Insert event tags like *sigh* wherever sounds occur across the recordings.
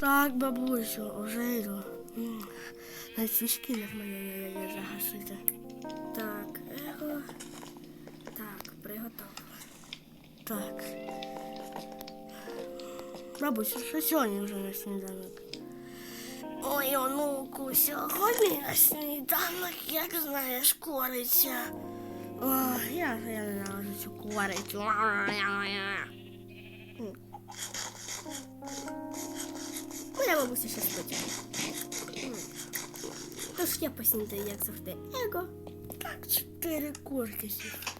Так, бабусю, вже йду. Навіть свічки нормально не загасити. Так, его. Так, приготовила. Так. Бабусю, що сьогодні вже на сніданок? Ой, онуку, сьогодні на сніданок, як знаєш, кориця. Ой, я, я ненавиджу цю корицю. Моя бабуся ще спить. Тож я поснідаю, як завжди, его. Так, чотири курки сів.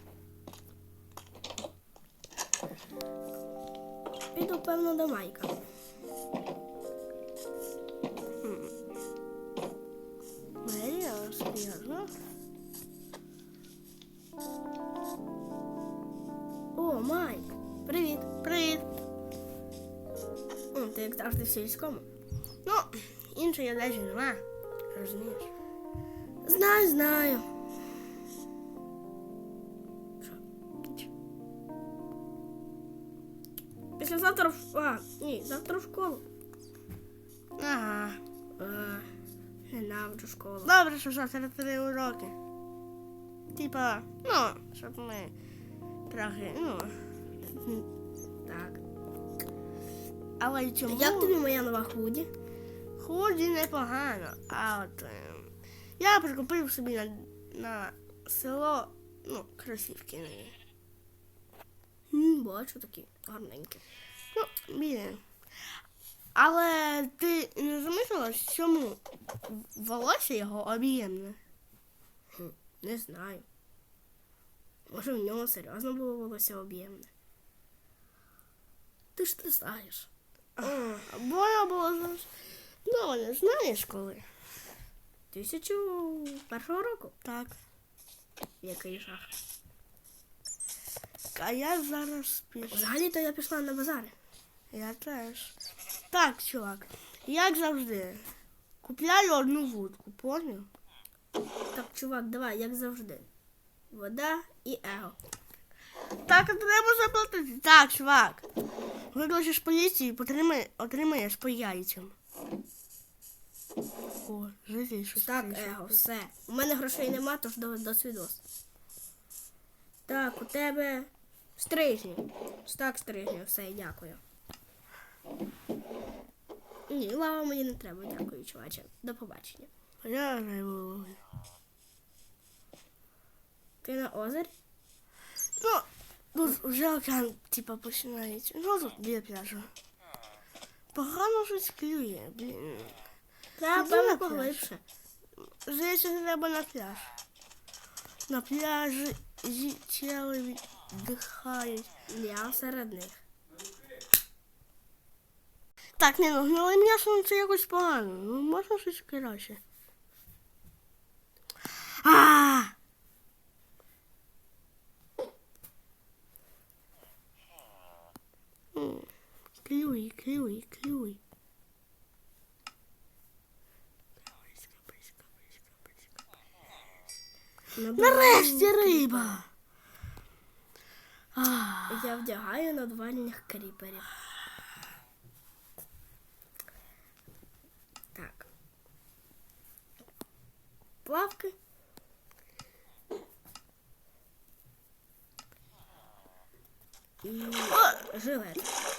Піду, певно, до Майка. Марія серйозно? О, Майк. Привіт. Привіт. Ти як завжди в сільському. Іншої одежі нема. Розумієш? Знаю, знаю. Що? Післязавтра в. А, ні, завтра в школу. Ага. А, ненавиджу школу. Добре, що завтра три уроки. Типа, ну, щоб ми трохи, ну. Так. Але чому? Як тобі моя нова худі? Худі непогано, а от е, я прикупив собі на, на село, ну, кросівки нові. Бачу такі гарненькі. Ну, білі. Але ти не замислилась, чому волосся його об'ємне? Не знаю. Може, в нього серйозно було волосся об'ємне. Ти ж не знаєш. Бо я було завжди. Ну, не знаєш коли. Тисячу першого року. Так. Який жах. А я зараз пішу. Взагалі-то я пішла на базари. Я теж. Так, чувак, як завжди. Купляю одну вудку, поняв? Так, чувак, давай, як завжди. Вода і его. Так, а треба заплатити. Так, чувак. Викличеш поліцію, потримай, отримаєш по яйцям. О, житель щось Так, его, все. У мене грошей нема, тож до, до свідос. Так, у тебе стрижні. Так, стрижні, все, дякую. Ні, лава мені не треба, дякую, чуваче. До побачення. Я рибу. Ти на озері? Ну, тут вже океан, типа, починається. Ну, тут біля пляжу. Погано щось клює, блін. Треба, певно, поглибше. Здається, треба на пляж. На пляжі тіли віддихають. Я серед них. Так, не ну, м'ясо ну, це якось погано. Ну, можна щось краще. риба. А, Я вдягаю надвальних кріперів. Так. Плавки. І жилет.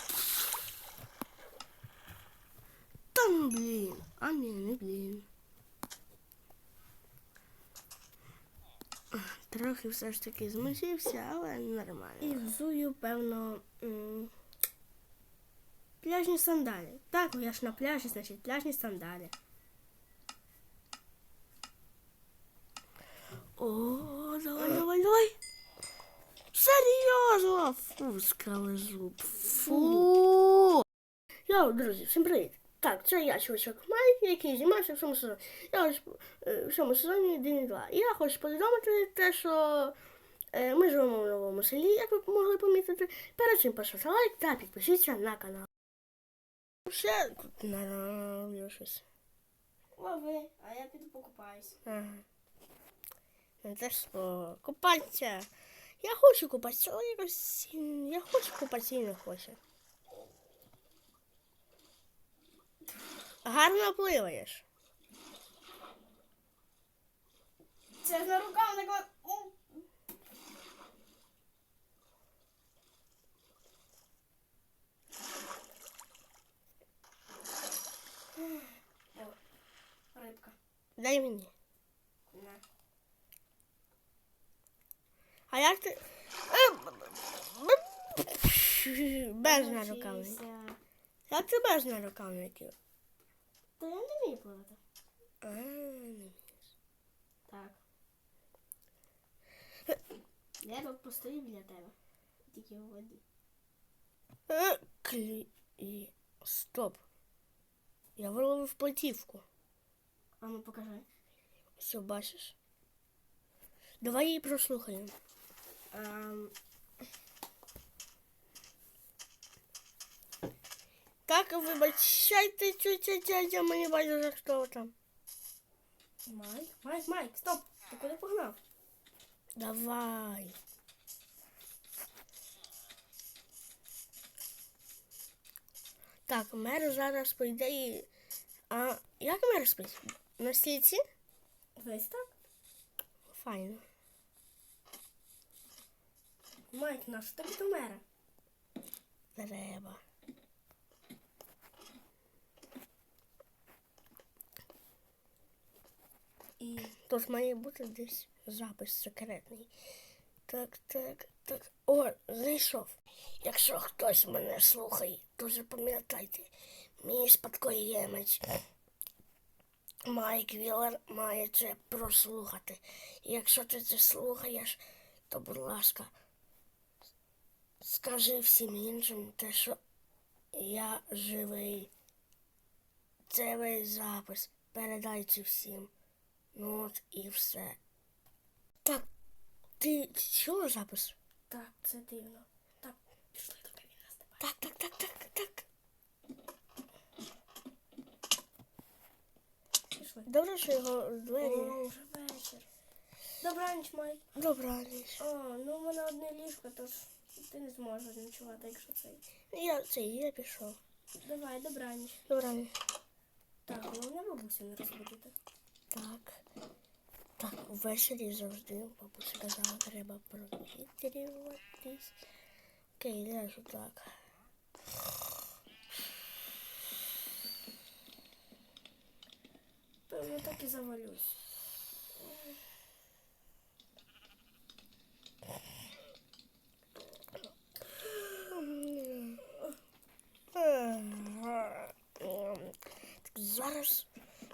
Трохи все ж таки змусився, але нормально. І взую, певно, пляжні сандалі. Так, я ж на пляжі, значить, пляжні сандалі. О, давай, давай, давай. Серйозно? Фу, скалезуб. Фу. Йоу, друзі, всім привіт. Так, це я, чувачок Майк, який знімався в цьому сезоні. Я ось е, в цьому сезоні 1 і 2. І я хочу повідомити те, що е, ми живемо в новому селі, як ви могли помітити. Перед цим поставте лайк та підпишіться на канал. Ще тут нароблю щось. Лови, а я піду покупаюсь. Ага. Ну, Це ж купатися. Я хочу купатися, але якось я хочу купатися і не хочу. Гарно пливаєш. Це на руках не кла- рибка. Дай мені. А як ти. Е, Без нарукавників. Навчися. Як ти без нарукавників? Та я не вмію плавати. А, ну. Так. Я би постою біля тебе. Тільки у воді. Е, Клі... і- Стоп. Я виловив платівку. А ну покажи. Все, бачиш? Давай її прослухаємо. Ем, Так, вибачайте, тетя мені байдуже, хто там. Майк, Майк, Майк, стоп! Ти куди погнав? Давай. Так, мер зараз по ідеї. А як мер спить? На стільці? Десь так? Файно. Майк, наш тобі до мера. Треба. І Тут має бути десь запис секретний. Так, так, так. О, знайшов. Якщо хтось мене слухає, то запам'ятайте, мій спадкоємець Майк Віллер має це прослухати. Якщо ти це слухаєш, то, будь ласка, скажи всім іншим те, що я живий. Це весь запис. Передайте всім. Ну от і все. Так, ти чула запис? так, це дивно. Так, пішли туди він нас. Так, так, так, так, так. Пішли. Добре, що його двері. О, вже вечір. Добраніч, Майк. Добраніч. О, ну в мене одне ліжко, тож ти не зможеш ночувати, якщо цей. Я це я пішов. Давай, добраніч. Добраніч. Так, головне бабусю не розбудити. Ввечері завжди бабуся казала, треба провітрюватись. Окей, лежу так. Певно, так і завалюсь. Так, зараз.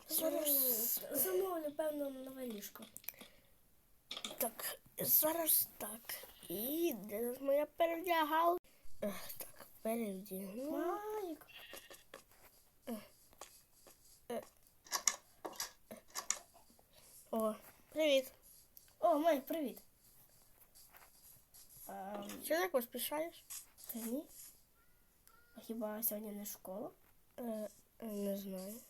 Зараз. Замовлю, певно, нове ліжко. Так, зараз так. І де тут моя перевдягал? Так, перевдягну. Майк. О, привіт. О, Майк, привіт. Ем, Чи так поспішаєш? Та ні. А хіба сьогодні не школа? Е, не знаю.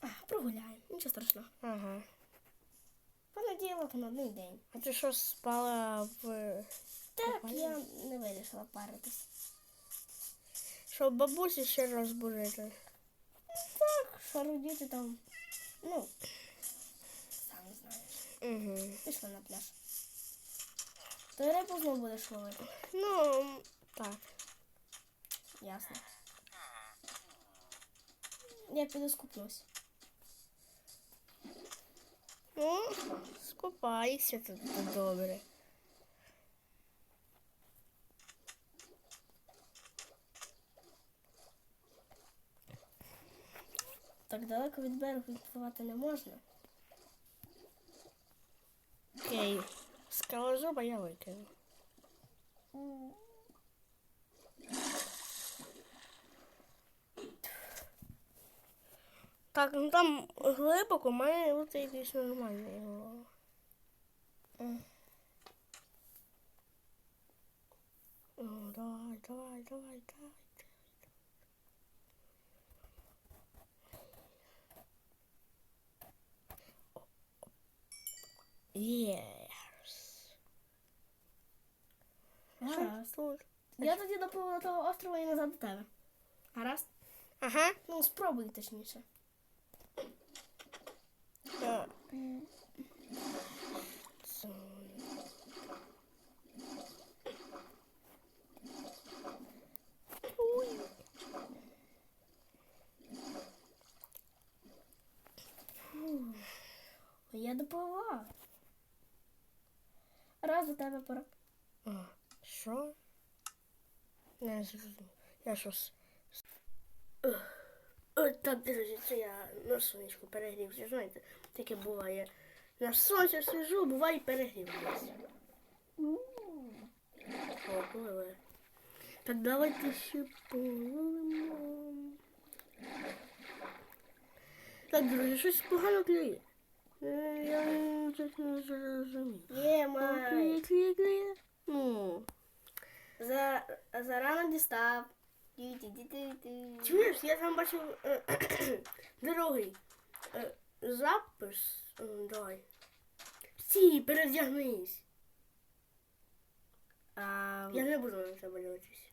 А, прогуляємо, нічого страшного. Ага. Понеділок на один день. А ти що спала в. Так, Нормально. я не вирішила паритись. Щоб бабусі ще розбудити. Так, шарудіти там. Ну, сам знаєш. Угу. Пішли на пляж. То рибу знову будеш ловити. Ну, так. Ясно. Я піду скуплюсь. Ну, скупайся тут добре. Так далеко від берегу відпливати не можна. Окей. Скалозуба я викину. Так, ну там глибоко має бути якийсь нормальний голова. М. Ну, давай, давай, давай, давай. Єс. Гаразд. Тут. Я тоді до того острова і назад до тебе. Гаразд? Ага. Ну, спробуй точніше. Я допливла. Раз до тебе пора. А, що? Не зрозумів. Я щось. Е, Так, друзі, це я на сонечку перегрівся. Знаєте, таке буває. На сонці сижу, буває і перегрівся. О, пливе. Так давайте ще полимо. Так, друзі, щось погано клює. Е, Я щось не зрозумів. Є, май. клює, клює. Ну. За, зарано дістав. Чуєш, я там бачив е, *clears throat* дорогий е, запис. Давай. Стій, перевдягнись. А, Я не буду на тебе дивитись.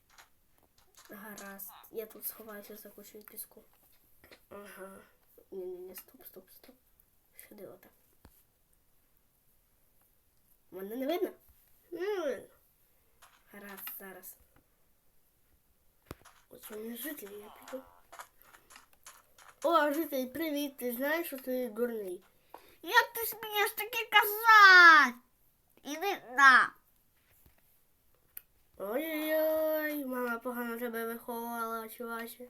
Гаразд. Я тут сховаюся за кучою піску. Ага. Ні, ні, ні, стоп, стоп, стоп. Сюди отак. Мене не видно? Не видно. Гаразд, зараз. Оце не житель, я піду. О, житель, привіт, ти знаєш, що ти дурний. Як ти смієш таке казати? Іди на. Ой-ой-ой, мама погано тебе виховувала, чуваче.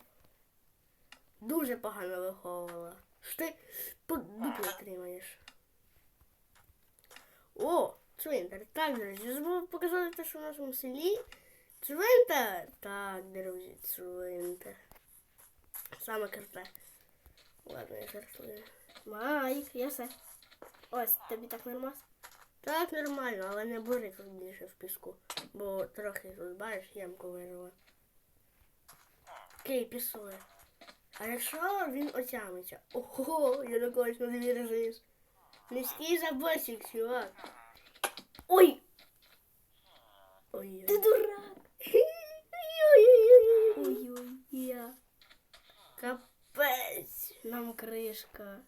Дуже погано виховувала. Що ти по отримаєш. О, цвинтар. Так, друзі, забув показати те, що в нашому селі. Цвинтар. Так, друзі, цвинтар. Саме круте. Ладно, я жартую. Майк, я все. Ось, тобі так нормас. Так, нормально, але не бери тут більше в піску. Бо трохи тут, бачиш, ямку вирила. Окей, пісує. А якщо він отямиться? Ого, я на когось не довіржуюсь. Низький забосик, чувак. Ой! Ой. Ти дурак. Ой-ой-ой. Ой-ой, я. Капець. Нам кришка.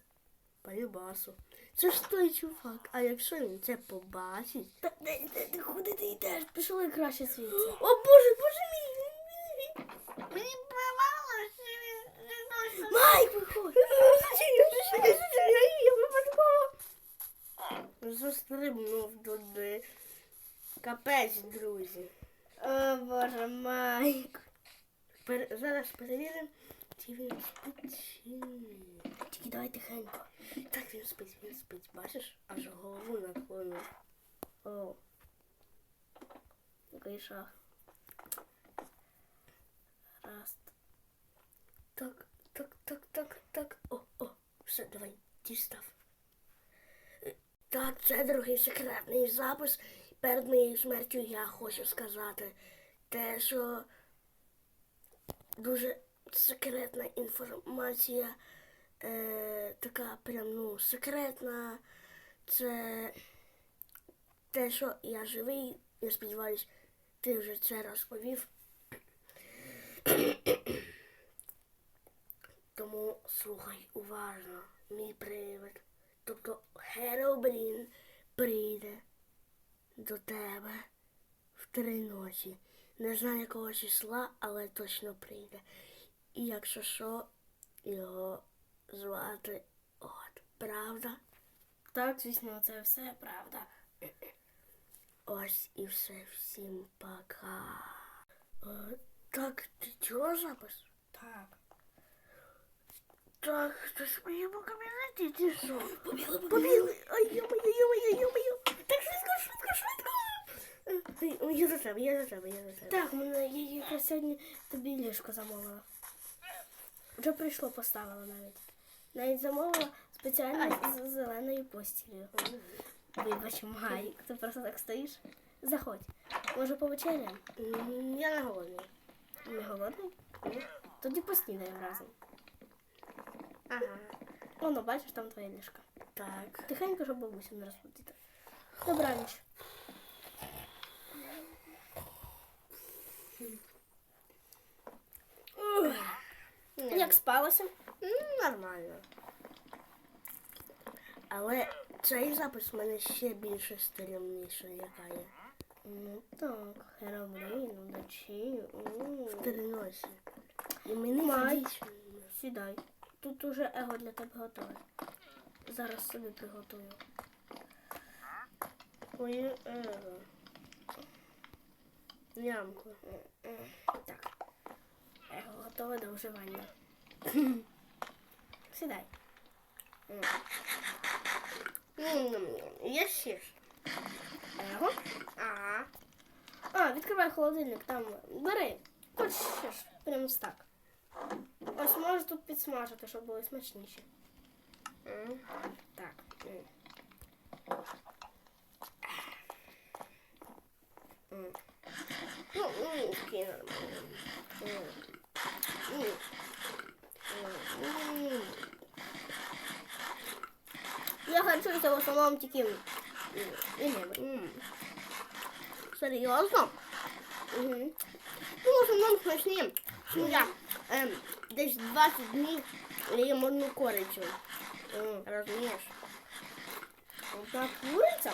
По любасу. Це ж той чувак. А якщо він це побачить? Та куди ти йдеш? Пішли краще звідси. *gasps* О боже, боже мій! Мені плавало, що він не знає. Майк, виходь. Я випадково застрибнув туди. Капець, друзі. О, боже, Майк. Зараз перевіримо, чи він спить чи ні. Тільки давай тихенько. Так він спить, він спить. Бачиш, аж голову наклонив. О. Шах. Раз. Так, так, так, так, так. О, о, все, давай, дістав. Так, це другий секретний запис. Перед моєю смертю я хочу сказати те, що дуже секретна інформація, е, така прям ну секретна. Це те, що я живий, я сподіваюсь, ти вже це розповів. Тому слухай уважно, мій привид. Тобто Херобрін прийде до тебе в три ночі. Не знаю якого числа, але точно прийде. І якщо що, його звати От. Правда? Так, звісно, це все правда. Ось і все. Всім пока. Е, так, ти чула запис? Так. Так, хтось мені по кабінеті ти що? Побігли, Побігли! Ай, йо-моє, йо-моє, йо-моє! Так швидко, швидко, швидко! Е, ой, Я за тебе, я за тебе, я за тебе. Так, мене я якраз сьогодні тобі ліжко замовила. Вже прийшло, поставила навіть. Навіть замовила спеціально з зеленою постілею. Вибач, Майк, ти просто так стоїш. Заходь. Може повечеряємо? Я не голодний. Не голодний? Тоді поснідаємо разом. Ага. Воно, бачиш, там твоє ліжко. Так. Тихенько, щоб бабусю не розбудити. Добраніч. Ні. Як спалося? М, Нормально. Але цей запис в мене ще більше стрімніший, яка є. Ну так, Херобрін, удачі. м. В переносі. І мені Май. Сідай. Тут уже его для тебе готове. Зараз собі приготую. Твоє его. Нямку. Так. Готове до вживання. *coughs* Сідай. Є ще ж. Его? Ага. А, відкривай холодильник, там. Бери. Хоч ще ж. Прямо так. Ось можеш тут підсмажити, щоб були смачніші. М. Так. Ну, ну, такі нормально. Я харчуюся в основному тільки м, і ними. М. Серйозно? Угу. Ну, в основному смачні. Ну, я ем, десь 20 днів їм одну корицю. Розумієш? Одна куриця?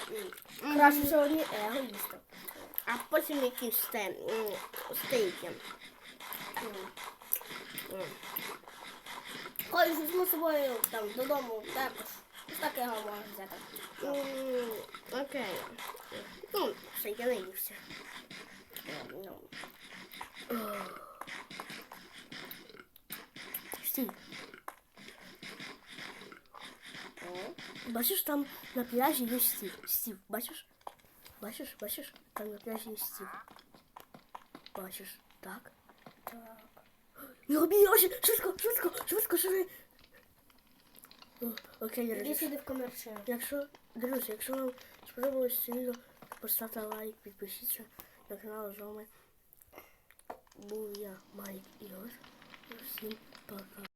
Краще сьогодні его їсти. А потім якісь стейки. М. Візьму з собою там додому також. Так його можна взяти. Окей. Ну, все, я наївся. Ну, Стій. Бачиш, там на пляжі є стів. Стів, бачиш? Бачиш, бачиш? Там на пляжі є стів. Бачиш, так? так. Його роби, очі! Швидко, швидко, швидко, швидко. Окей, Іди друзі. сюди в комерцію. Якщо, друзі, якщо вам сподобалось це відео, поставте лайк, підпишіться на канал з вами. Був я, Майк Ігор. Всім пока.